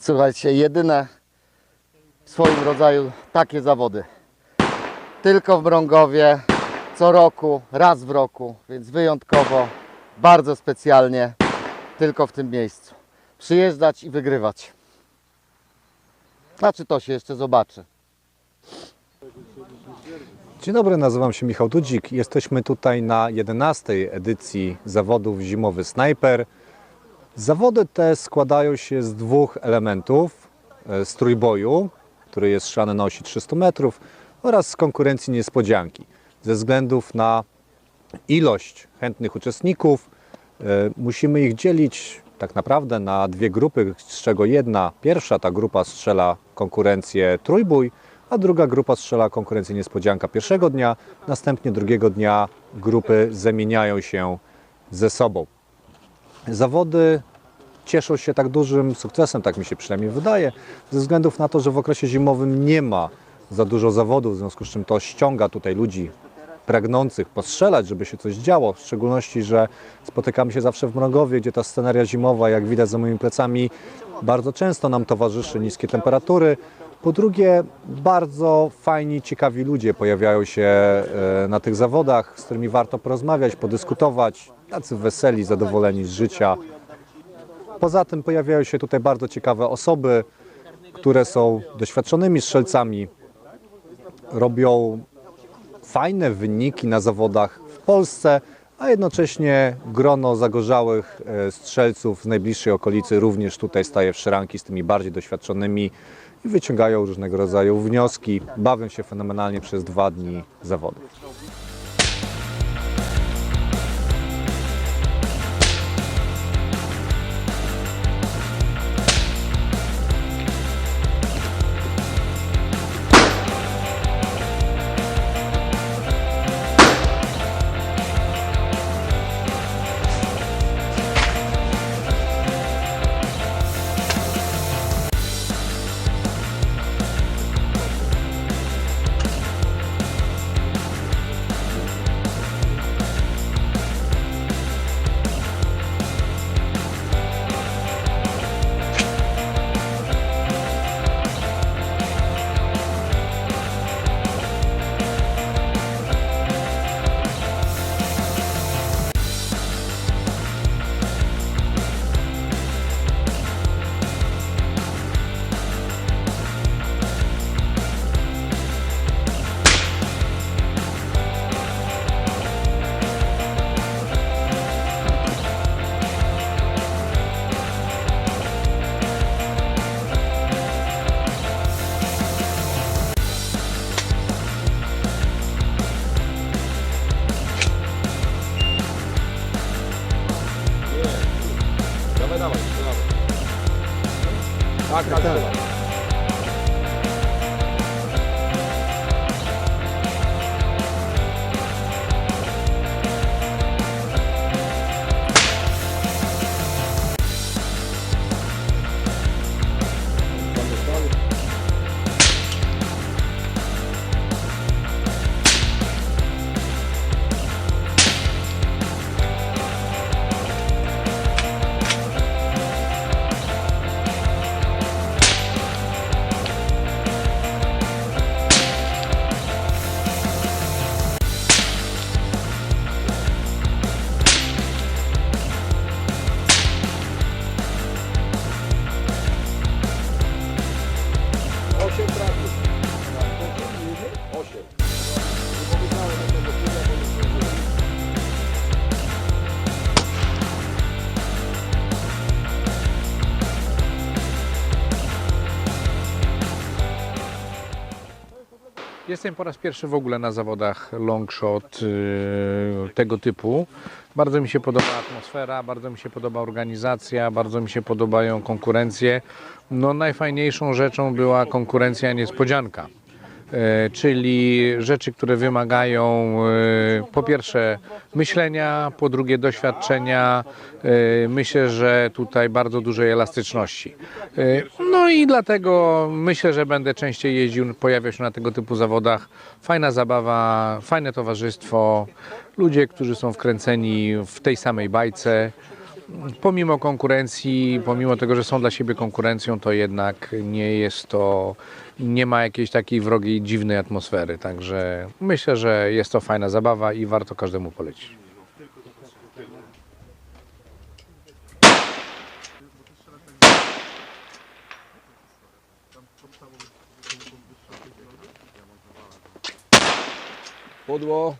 Słuchajcie, jedyne w swoim rodzaju takie zawody. Tylko w Mrągowie, co roku, raz w roku, więc wyjątkowo, bardzo specjalnie, tylko w tym miejscu. Przyjeżdżać i wygrywać. Znaczy to się jeszcze zobaczy. Dzień dobry, nazywam się Michał Dudzik. Jesteśmy tutaj na 11 edycji zawodów Zimowy Snajper. Zawody te składają się z dwóch elementów. e, Z trójboju, który jest szany na osi 300 metrów oraz z konkurencji niespodzianki. Ze względów na ilość chętnych uczestników e, musimy ich dzielić tak naprawdę na dwie grupy, z czego jedna, pierwsza ta grupa strzela konkurencję trójbój, a druga grupa strzela konkurencję niespodzianka pierwszego dnia, następnie drugiego dnia grupy zamieniają się ze sobą. Zawody cieszą się tak dużym sukcesem, tak mi się przynajmniej wydaje, ze względów na to, że w okresie zimowym nie ma za dużo zawodów, w związku z czym to ściąga tutaj ludzi pragnących postrzelać, żeby się coś działo, w szczególności, że spotykamy się zawsze w Mrągowie, gdzie ta scenaria zimowa, jak widać za moimi plecami, bardzo często nam towarzyszy niskie temperatury. Po drugie, bardzo fajni, ciekawi ludzie pojawiają się e, na tych zawodach, z którymi warto porozmawiać, podyskutować, tacy weseli, zadowoleni z życia. Poza tym pojawiają się tutaj bardzo ciekawe osoby, które są doświadczonymi strzelcami, robią fajne wyniki na zawodach w Polsce, a jednocześnie grono zagorzałych e, strzelców z najbliższej okolicy również tutaj staje w szranki z tymi bardziej doświadczonymi i wyciągają różnego rodzaju wnioski, bawią się fenomenalnie przez dwa dni zawodów. たん Jestem po raz pierwszy w ogóle na zawodach longshot y, tego typu. Bardzo mi się podoba atmosfera, bardzo mi się podoba organizacja, bardzo mi się podobają konkurencje. No najfajniejszą rzeczą była konkurencja niespodzianka. E, czyli rzeczy, które wymagają e, po pierwsze myślenia, po drugie doświadczenia. E, Myślę, że tutaj bardzo dużej elastyczności. No i dlatego myślę, że będę częściej jeździł, pojawiał się na tego typu zawodach. Fajna zabawa, fajne towarzystwo, ludzie, którzy są wkręceni w tej samej bajce. Pomimo konkurencji, pomimo tego, że są dla siebie konkurencją, to jednak nie jest to, nie ma jakiejś takiej wrogiej, dziwnej atmosfery. Także myślę, że jest to fajna zabawa i warto każdemu polecić. Pudło.